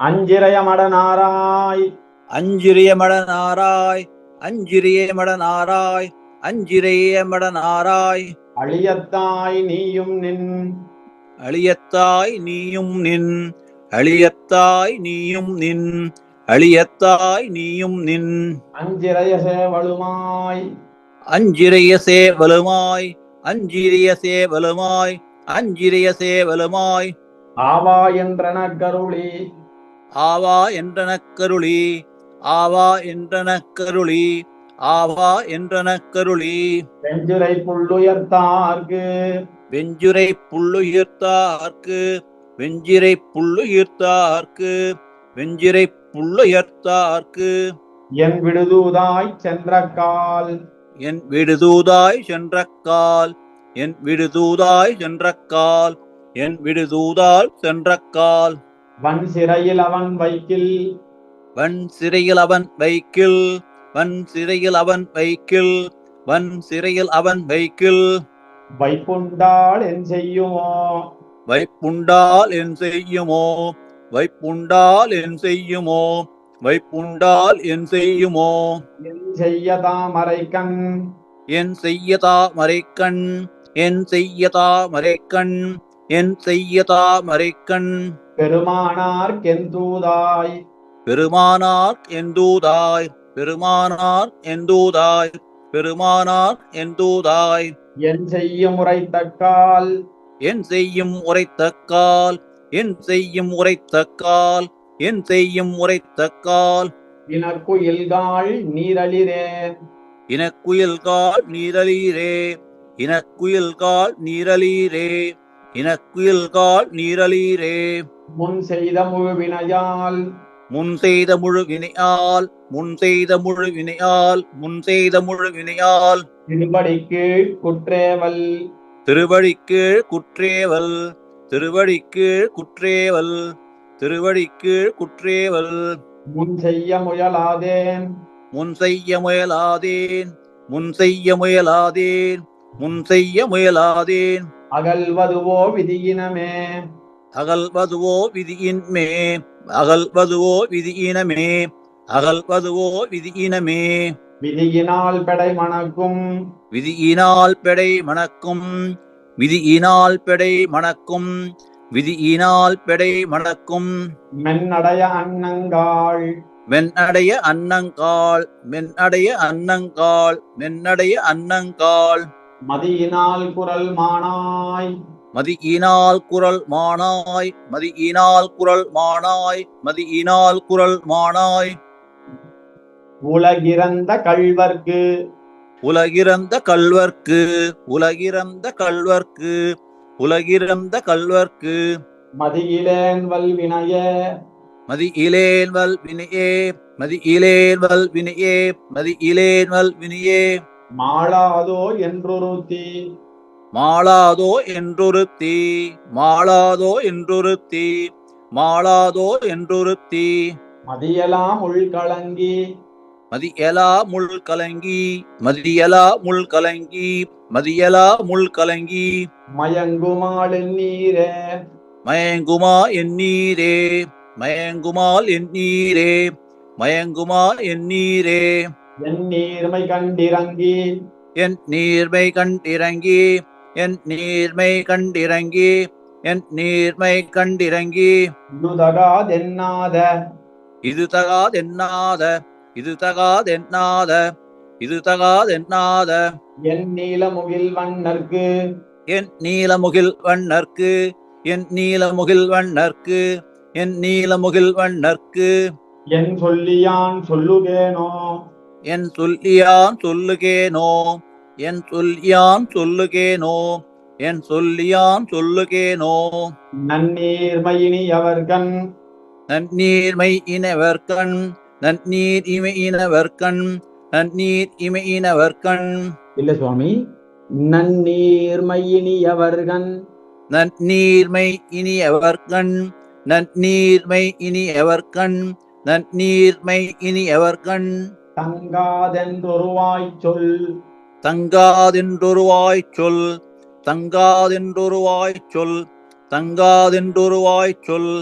அஞ்சிரையமடனாராய் அஞ்சிரியமடனாராய் அஞ்சிரியமடனாராய் அஞ்சிரியமடனாராய் அழியத்தாய் நீயும் நின். அழியத்தாய் நீயும் நின். அழியத்தாய் நீயும் நின். அழியத்தாய் நீயும் நின். அஞ்சிரைய சேவலுமாய் அஞ்சிரிய சேவலுமாய் அஞ்சிரிய சேவலுமாய் அஞ்சிரிய சேவலுமாய் ஆவா என்றன கருளி ஆவா என்றனக்கருளி ஆவா என்றனக்கருளி ஆவா என்றனக்கருளி. செஞ்சுரை புள்ளுயர்த்தார்க்கு. வெஞ்சுரை புள்ளுயிர்த்தார்க்கு வெஞ்சிரை புள்ளுயிர்த்தார்க்கு வெஞ்சிரை புள்ளுயர்த்தார்க்கு. என் விடுதூதாய் சென்ற கால் என் விடுதூதாய் சென்றக்கால் என் விடுதூதாய் சென்றக்கால் என் விடுதூதால் சென்றக்கால். வன் சிறையில் அவன் வைக்கில். வன் சிறையில் அவன் வைக்கில். வன் சிறையில் அவன் வைக்கில். வன் சிறையில் அவன் வைக்கில். வைப்புண்டாள் என் செய்யுமோ? வைப்புண்டால் என் செய்யுமோ? வைப்புண்டால் என் செய்யுமோ? வைப்புண்டால் என் செய்யுமோ? என் செய்ய தாமரை கண் என் செய்யதா மறைக்கண். என் செய்யதா மறைக்கண். என் செய்யதா மறைக்கண். பெருமானார் கெந்தூதாய் பெருமானார் எந்தூதாய் பெருமானார் எந்தூதாய் பெருமானார் எந்தூதாய் என் செய்ய முறைத்தக்கால் என் செய்யும் உரைத்தக்கால் என் செய்யும் உரைத்தக்கால் என் செய்யும் உரைத்தக்கால். இனக்குயில்காள் நீரளிரே இனக்குயில்கால் நீரலீரே இனக்குயில்கால் நீரலீரே இனக்குயில்கால் நீரலீரே முன் செய்த முழுவினையால். முன் செய்த முழு வினையால் முன் செய்த முழு வினையால் முன் செய்த முழு வினையால் திருபடிக்கு குற்றேவல். திருவடிக்கு குற்றேவல். திருவடிக்கு குற்றேவல். திருவடிக்கு குற்றேவல். முன் செய்ய முயலாதேன். முன் செய்ய முயலாதேன். முன் செய்ய முயலாதேன். முன் செய்ய முயலாதேன். அகல்வதுவோ விதியினமே. அகல்வதுவோ விதியின்மே அகல்வதுவோ விதியினமே அகல்வதுவோ விதியினமே. விதியினால் பெடை மணக்கும். விதியினால் பெடை மணக்கும். விதியினால் பெடை மணக்கும். விதியினால் பெடை மணக்கும். மென்னடைய அன்னங்காள் மென்னடைய அன்னங்கால் மென்னடைய அன்னங்கால் மென்னடைய அன்னங்கால். மதியினால் குரல் மானாய். மதியினால் குரல் மானாய் மதியினால் குரல் மானாய் மதியினால் குரல் மானாய். உலகிறந்த கள்வர்க்கு உலகிறந்த கல்வர்க்கு உலகிறந்த கல்வர்க்கு உலகிறந்த கல்வர்க்கு. மதியிலேன் வல்வினையே. மதி இலேன்வல் வினையே மதி இலேன்வல் வினையே மதி இலேன்வல் வினையே மாளாதோ என்றொருத்தி. மாளாதோ என்றொருத்தி மாளாதோ என்றொருத்தி மாளாதோ என்றொருத்தி. மதியலாம் உள்கலங்கி மதியலா முள் கலங்கி மதியலா முள் கலங்கி மதியலா முள் கலங்கி. மயங்குமாளின் நீரே மயங்குமா எண்ணீரே மயங்குமால் எண்ணீரே மயங்குமா எண்ணீரே. என் நீர்மை கண்டிறங்கி. என் நீர்மை கண்டிறங்கி என் நீர்மை கண்டிறங்கி என் நீர்மை கண்டிறங்கி. இதுதகாதென்னாத இது தகாதென்னாத இது தகாதென்னாத இது தகாதென்னாத. என் நீலமுகில் வண்ணர்க்கு என் நீலமுகில் வண்ணர்க்கு என் நீலமுகில் வண்ணர்க்கு என் நீலமுகில் வண்ணர்க்கு என் சொல்லியான் சொல்லுகேனோ. என் சொல்லியான் சொல்லுகேனோ. என் சொல்லியான் சொல்லுகேனோ? என் சொல்லியான் சொல்லுகேனோ? நன்னீர்மையினி அவர்கண். நன்னீர்மை இனவர்கண் நன்னீர் இமை இனவர்கண் நன்னீர் இமை இனவர்கண் இல்ல சுவாமி நன்னீர்மையினி அவர்கண். நன்னீர்மை இனியவர்கண் நன்னீர்மை இனியவர்கண் நன்னீர்மை இனியவர்கண் தங்காதென்றொருவாய் சொல். தங்காதென்றொருவாய் சொல் தங்காதென்றொருவாய் சொல் தங்காதென்றொருவாய் சொல்.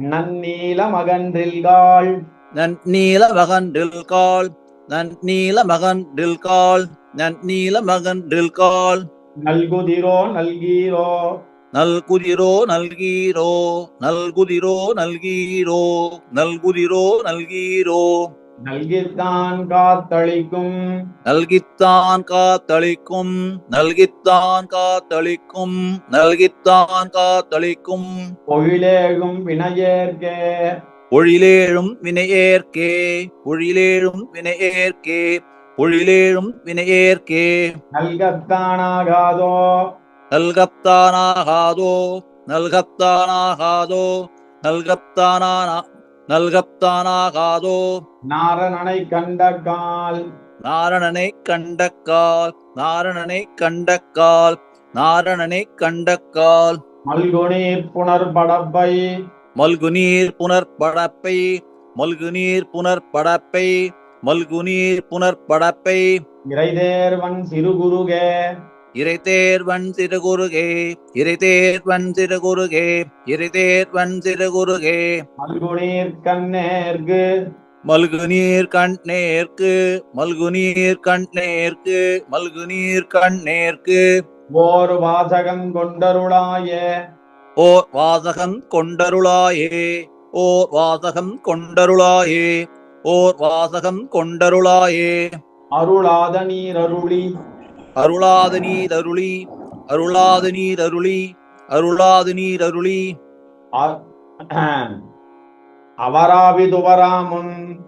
நன்னீல மகன்றில்காள். நன்னீல மகன்றில்கால் நன்னீல மகன்றில்கால் நன்னீல மகன்றில்கால் நல்குதிரோ நல்கீரோ. நல்குதிரோ நல்கீரோ நல்குதிரோ நல்கீரோ நல்குதிரோ நல்கீரோ. நல்கித்தான் காத்தளிக்கும். நல்கித்தான் காத்தளிக்கும். நல்கித்தான் காத்தளிக்கும். நல்கித்தான் காத்தளிக்கும். பொழிலேகும் வினையேற்கே. பொழிலேழும் வினையேற்கே. பொழிலேழும் வினையேற்கே. பொழிலேழும் வினையேற்கே. நல்கத்தானாகாதோ. நல்கப்தானாகாதோ நல்கப்தானாகாதோ நல்கப்தானா நல்கப்தானாகாதோ. நாரணனை கண்டக்கால். நாரணனை கண்டக்கால். நாரணனை கண்டக்கால். நாரணனை கண்டக்கால். மல்குனீர் புனர்படப்பை மல்குநீர் புனர்படப்பை மல்குநீர் புனர்படப்பை மல்குநீர் புனர்படப்பை இறைதேர்வன் சிறுகுருகே. இறைதேர்வன் சிறுகுருகே இறைதேர்வன் சிறுகுருகே இறைதேர்வன் சிறுகுருகே மல்குனீர் கண்ணேர்க்கு. மல்குநீர் கண்ணேற்கு மல்குநீர் கண்ணேற்கு மல்குநீர் கண்ணேற்கு ஓர் வாசகம் கொண்டருளாயே. ஓர் வாசகம் கொண்டருளாயே ஓர் வாசகம் கொண்டருளாயே ஓர் வாசகம் கொண்டருளாயே. அருளாத நீர் அருளி. அருளாத நீர் அருளி அருளாத நீர் அருளி அருளாத நீர் அருளி. அ- அவராவிதுவராமுன்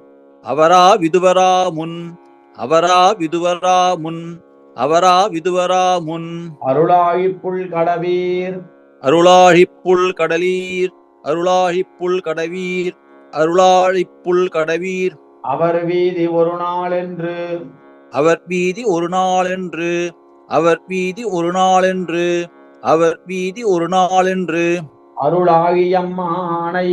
அவரா விதுவரா முன் அவரா விதுவரா முன் அவரா விதுவரா முன். அருளாழிப்புள் கடவீர். அருளாழிப்புள் கடலீர் அருளாழிப்புள் கடவீர் அருளாழிப்புள் கடவீர். அவர் வீதி ஒரு நாளென்று. அவர் வீதி ஒரு நாளென்று அவர் வீதி ஒரு நாளென்று அவர் வீதி ஒரு நாளென்று. அருளாகியம்மானை.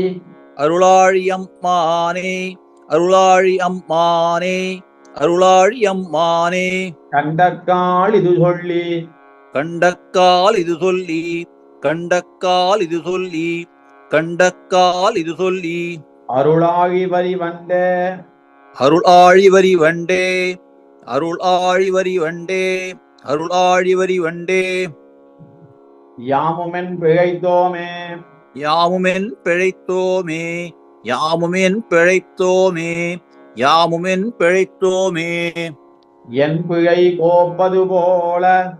அருளாழி அம்மானே அருளாழி அம்மானே அருளாழி அம்மானே கண்டக்கால் இது சொல்லி. கண்டக்கால் இது சொல்லி கண்டக்கால் இது சொல்லி கண்டக்கால் இது சொல்லி. அருளாகி வரி வந்தே. அருள் ஆழி வரி வண்டே அருள் ஆழி வரி வண்டே அருள் ஆழி வரி வண்டே. யாமுமென் பிழைத்தோமே. யாமுமென் பிழைத்தோமே யாமுமென் பிழைத்தோமே யாமுமென் பிழைத்தோமே. என் பிழை கோப்பது போல.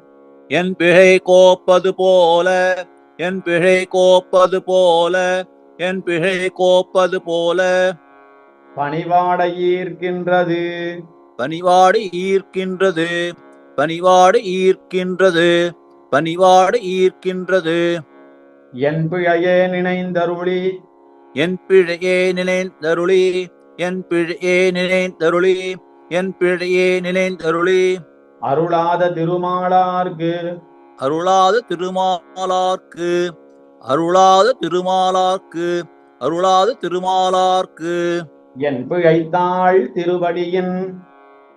என் பிழை கோப்பது போல என் பிழை கோப்பது போல என் பிழை கோப்பது போல. பணிவாட ஈர்க்கின்றது. பணிவாடு ஈர்க்கின்றது. பணிவாடு ஈர்க்கின்றது. பணிவாடு ஈர்க்கின்றது. என் பிழையே நினைந்தருளி. என் பிழையே நினைந்தருளி. என் பிழையே நினைந்தருளி. என் பிழையே நினைந்தருளி. அருளாத திருமாலார்க்கு. அருளாத திருமாலார்க்கு. அருளாத திருமாலார்க்கு. அருளாத திருமாலார்க்கு. என் பிழைத்தாள் திருவடியின்.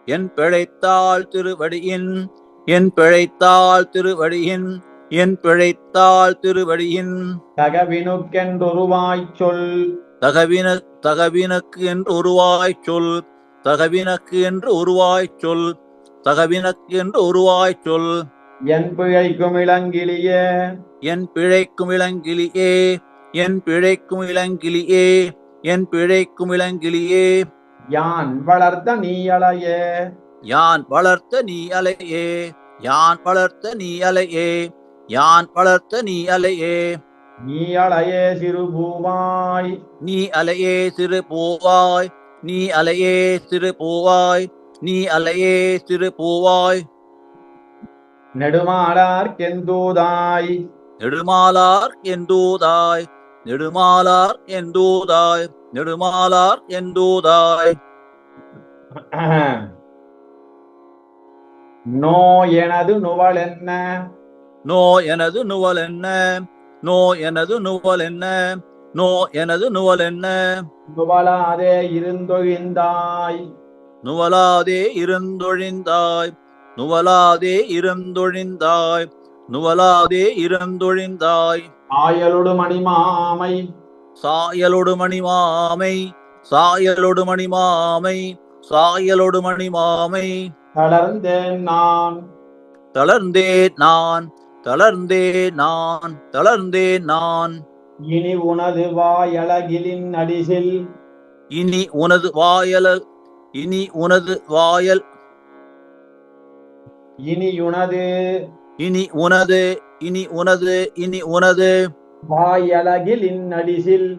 என் பிழைத்தாள் திருவடியின் என் பிழைத்தாள் திருவடியின் என் பிழைத்தாள் திருவடியின். தகவினுக்கென்றொருவாய்ச் சொல். தகவின தகவினக்கு என்று உருவாய்ச் சொல். தகவினக்கு என்று உருவாய்ச் சொல். தகவினக்கு என்று உருவாய்ச் சொல். என் பிழைக்கும் இளங்கிலியே. என் பிழைக்கும் இளங்கிலியே. என் பிழைக்கும் இளங்கிலியே. என் பிழைக்கும் இளங்கிலியே. யான் வளர்த்த நீயலையே யான் வளர்த்த நீ அலையே? யான் வளர்த்த நீ அலையே? யான் வளர்த்த நீ அலையே? நீயலையே சிறு பூவாய். நீ அலையே சிறு பூவாய். நீ அலையே சிறு பூவாய். நீ அலையே சிறு பூவாய். நெடுமாடார் கெந்தூதாய். நெடுமாலார் எந்தூதாய் நெடுமாலார் எந்தூதாய் நெடுமாலார் எந்தூதாய் நோ எனது நுவல் என்ன? நோ எனது நுவல் என்ன? நோ எனது நுவல் என்ன? நோ எனது நுவல் என்ன? நுவலாதே இருந்தொழிந்தாய். நுவலாதே இருந்தொழிந்தாய். நுவலாதே இருந்தொழிந்தாய். நுவலாதே இருந்தொழிந்தாய். ஆயலொடு மணிமாமை. சாயலொடு மணிமாமை சாயலொடு மணிமாமை சாயலொடு மணிமாமை. தளர்ந்தேன் நான். தளர்ந்தே நான் தளர்ந்தே நான் தளர்ந்தே நான். இனி உனது வாயழகிலின் அடிசில். இனி உனது வாயலல் இனி உனது வாயல். இனி உனது. இனி உனது இனி உனது இனி உனது. வாயழகிலின் அடிசில்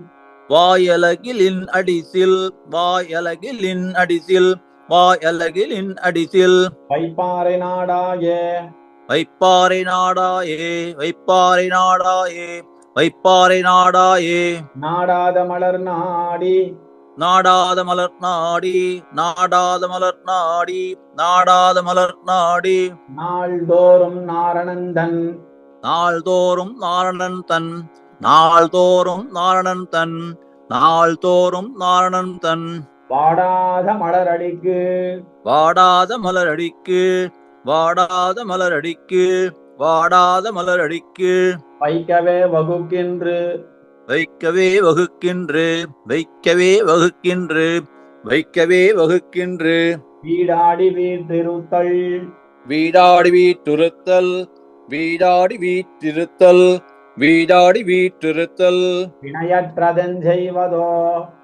வாயலகிலின் அடிசில் வாயலகிலின் அடிசில் வாயலகிலின் அடிசில் வைப்பாறை நாடாயே. வைப்பாறை நாடாயே வைப்பாறை நாடாயே வைப்பாறை நாடாயே. நாடாத மலர் நாடி. நாடாத மலர் நாடி நாடாத மலர் நாடி நாடாத மலர் நாடி. நாள்தோறும் நாரணந்தன். நாள்தோறும் நாரணன் தன் நாள்தோறும் நாரணன் தன் நாள்தோறும் நாரணன் தன். வாடாத மலரடிக்கு. வாடாத மலரடிக்கு வாடாத மலரடிக்கு வாடாத மலரடிக்கு. வைக்கவே வகுக்கின்று. வைக்கவே வகுக்கின்று வைக்கவே வகுக்கின்று வைக்கவே வகுக்கின்று. வீடாடி வீட்டிருத்தல். வீடாடி வீட்டுறுத்தல் வீடாடி வீட்டிருத்தல் வீடாடி வீட்டிருத்தல் வினையற்றதன் செய்வதோ?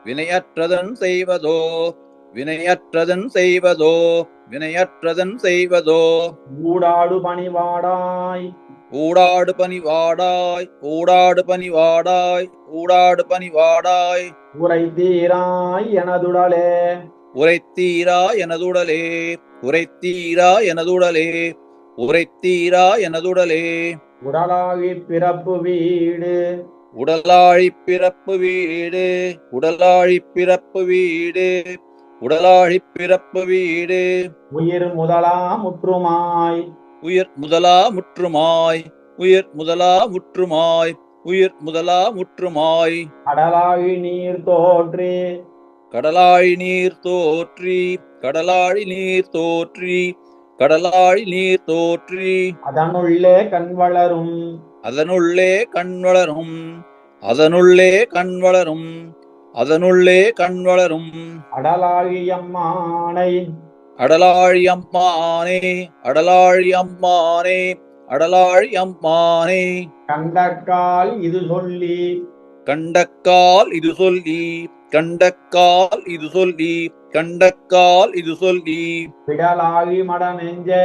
வினையற்றதன் செய்வதோ? வினையற்றதன் செய்வதோ? வினையற்றதன் செய்வதோ? ஊடாடு பணிவாடாய். ஊடாடு பனி வாடாய் ஊடாடு பனி வாடாய் ஊடாடு பனி வாடாய் உரைத்தீராய் எனதுடலே. உரைத்தீரா எனதுடலே உரைத்தீரா எனதுடலே. உரைத்தீரா எனதுடலே. உடலாகி பிறப்பு வீடு. உடலாழி பிறப்பு வீடு. உடலாழி பிறப்பு வீடு. உடலாழி பிறப்பு வீடு. உயிர் முதலா முற்றுமாய். உயிர் முதலா முற்றுமாய். உயிர் முதலா முற்றுமாய். உயிர் முதலா முற்றுமாய். கடலாகி நீர் தோன்றி கடலாழி நீர் தோற்றி. கடலாழி நீர் தோற்றி. கடலாழி நீர் தோற்றி அதனுள்ளே கண் வளரும். அதனுள்ளே கண் வளரும். அதனுள்ளே கண் வளரும். அதனுள்ளே கண் வளரும். அடலாகி அம்மானை. அடலாழி அம்மானே. அடலாழி அம்மானே. அடலாழி அம்மானே. கண்டக்கால் இது சொல்லி. கண்டக்கால் இது சொல்லி. கண்டக்கால் இது சொல்லி கண்டக்கால் இது சொல்லி விடலாகி மட நெஞ்சே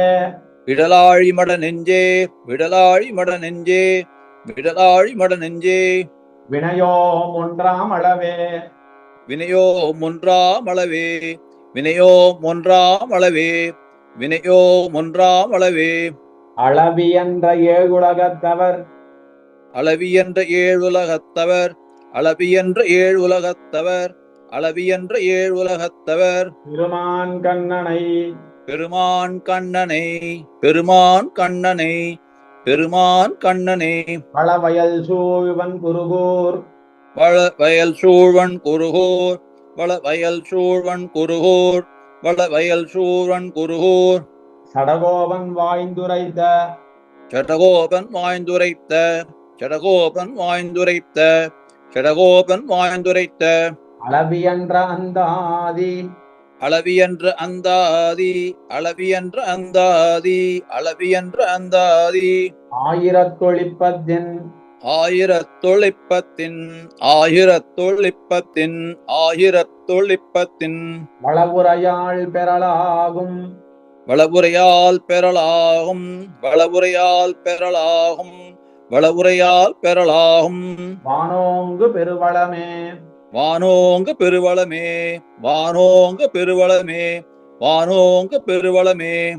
விடலாழி மட நெஞ்சே விடலாழி மட நெஞ்சே விடலாழி மட நெஞ்சே வினையோ ஒன்றாம் அளவே வினையோ ஒன்றாம் அளவே வினையோ ஒன்றாம் அளவே வினையோ ஒன்றாம் அளவே அளவி என்ற ஏழுலகத்தவர். அளவி என்ற ஏழ் உலகத்தவர் அளவி என்ற ஏழ் உலகத்தவர் அளவி என்ற ஏழ் உலகத்தவர். பெருமான் கண்ணனை. பெருமான் கண்ணனை பெருமான் கண்ணனை பெருமான் கண்ணனை. வளவயல் சூழ்வன் குருகூர். வள வயல் சூழ்வன் குருகூர் வள வயல் சூழ்வன் குருகூர் வள வயல் சூழ்வன் குருகூர். சடகோபன் வாய்ந்துரைத்த. சடகோபன் வாய்ந்துரைத்த சடகோபன் வாய்ந்துரைத்த. சடகோபன் வாய்ந்துரைத்த அளவி என்ற அந்தாதி. அளவி என்ற அந்தாதி அளவி என்ற அந்தாதி அளவி என்ற அந்தாதி. ஆயிரத்தொழிப்பத்தின். ஆயிரத்தொழிப்பத்தின் ஆயிரத்தொழிப்பத்தின் ஆயிரத்தொழிப்பத்தின். வளவுரையாள் பெறலாகும். வளவுரையால் பெறலாகும் வளவுரையால் பெறலாகும். வளவுரையால் பெறலாகும். வானோங்கு பெருவளமே. வானோங்க பெருவளமே. வானோங்க பெருவளமே. வானோங்க பெருவளமே.